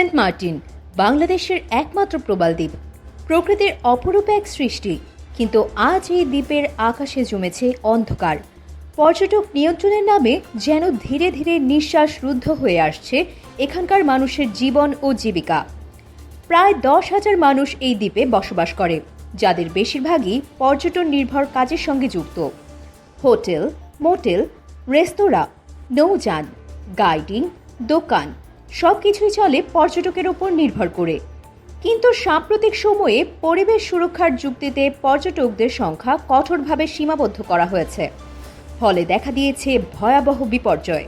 Saint Martin বাংলাদেশের একমাত্র প্রবাল দ্বীপ। প্রকৃতির অপরূপ এক সৃষ্টি, কিন্তু আজ এই দ্বীপের আকাশে জমেছে অন্ধকার। পর্যটক নিয়ন্ত্রণের নামে যেন ধীরে ধীরে নিঃশ্বাস রুদ্ধ হয়ে আসছে এখানকার মানুষের জীবন ও জীবিকা। প্রায় দশ হাজার মানুষ এই দ্বীপে বসবাস করে, যাদের বেশিরভাগই পর্যটন নির্ভর কাজের সঙ্গে যুক্ত। হোটেল, মোটেল, রেস্তোরাঁ, নৌযান, গাইডিং, দোকান সব কিছুই চলে পর্যটকের ওপর নির্ভর করে। কিন্তু সাম্প্রতিক সময়ে পরিবেশ সুরক্ষার যুক্তিতে পর্যটকদের সংখ্যা কঠোরভাবে সীমাবদ্ধ করা হয়েছে। ফলে দেখা দিয়েছে ভয়াবহ বিপর্যয়।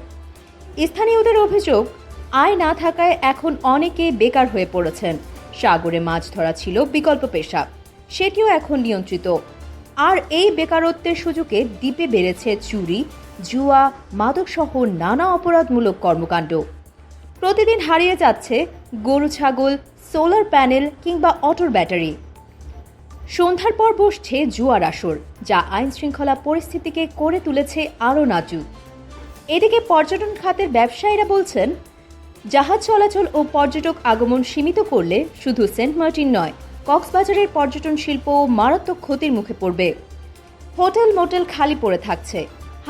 স্থানীয়দের অভিযোগ, আয় না থাকায় এখন অনেকে বেকার হয়ে পড়েছেন। সাগরে মাছ ধরা ছিল বিকল্প পেশা, সেটিও এখন নিয়ন্ত্রিত। আর এই বেকারত্বের সুযোগে দ্বীপে বেড়েছে চুরি, জুয়া, মাদকসহ নানা অপরাধমূলক কর্মকাণ্ড। প্রতিদিন হারিয়ে যাচ্ছে গরু, ছাগল, সোলার প্যানেল কিংবা অটোর ব্যাটারি। সন্ধ্যার পর বসছে জুয়ার আসর, যা আইন শৃঙ্খলা পরিস্থিতিকে করে তুলেছে আরও নাজুক। এদিকে পর্যটন খাতের ব্যবসায়ীরা বলছেন, জাহাজ চলাচল ও পর্যটক আগমন সীমিত করলে শুধু সেন্ট মার্টিন নয়, কক্সবাজারের পর্যটন শিল্প মারাত্মক ক্ষতির মুখে পড়বে। হোটেল মোটেল খালি পড়ে থাকছে।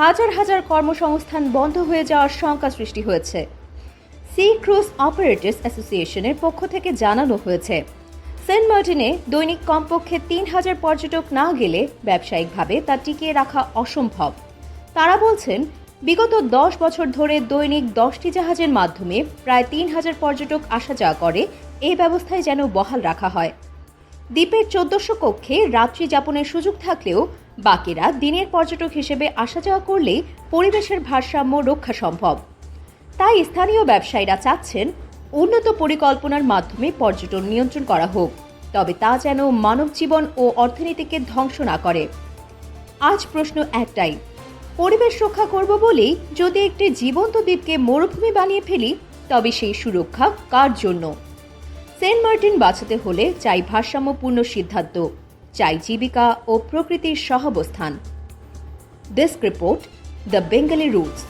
হাজার হাজার কর্মসংস্থান বন্ধ হয়ে যাওয়ার শঙ্কা সৃষ্টি হয়েছে। সি ক্রুজ অপারেটর্স অ্যাসোসিয়েশনের পক্ষ থেকে জানানো হয়েছে, সেন্ট মার্টিনে দৈনিক কমপক্ষে তিন হাজার পর্যটক না গেলে ব্যবসায়িকভাবে তা টিকিয়ে রাখা অসম্ভব। তারা বলছেন, বিগত দশ বছর ধরে দৈনিক দশটি জাহাজের মাধ্যমে প্রায় তিন হাজার পর্যটক আসা যাওয়া করে এই ব্যবস্থায় যেন বহাল রাখা হয়। দ্বীপের চোদ্দশো কক্ষে রাত্রি যাপনের সুযোগ থাকলেও বাকিরা দিনের পর্যটক হিসেবে আসা যাওয়া করলেই পরিবেশের ভারসাম্য রক্ষা সম্ভব। তাই স্থানীয় ব্যবসায়ীরা চাচ্ছেন উন্নত পরিকল্পনার মাধ্যমে পর্যটন নিয়ন্ত্রণ করা হোক। তবে তা যেন মানব জীবন ও অর্থনীতিকে ধ্বংস না করে। আজ প্রশ্ন একটাই, পরিবেশ রক্ষা করব বলেই যদি একটি জীবন্ত দ্বীপকে মরুভূমি বানিয়ে ফেলি, তবে সেই সুরক্ষা কার জন্য? সেন্ট মার্টিন বাঁচাতে হলে চাই ভারসাম্যপূর্ণ সিদ্ধান্ত, চাই জীবিকা ও প্রকৃতির সহাবস্থান। Desk report, The Bengali Roots.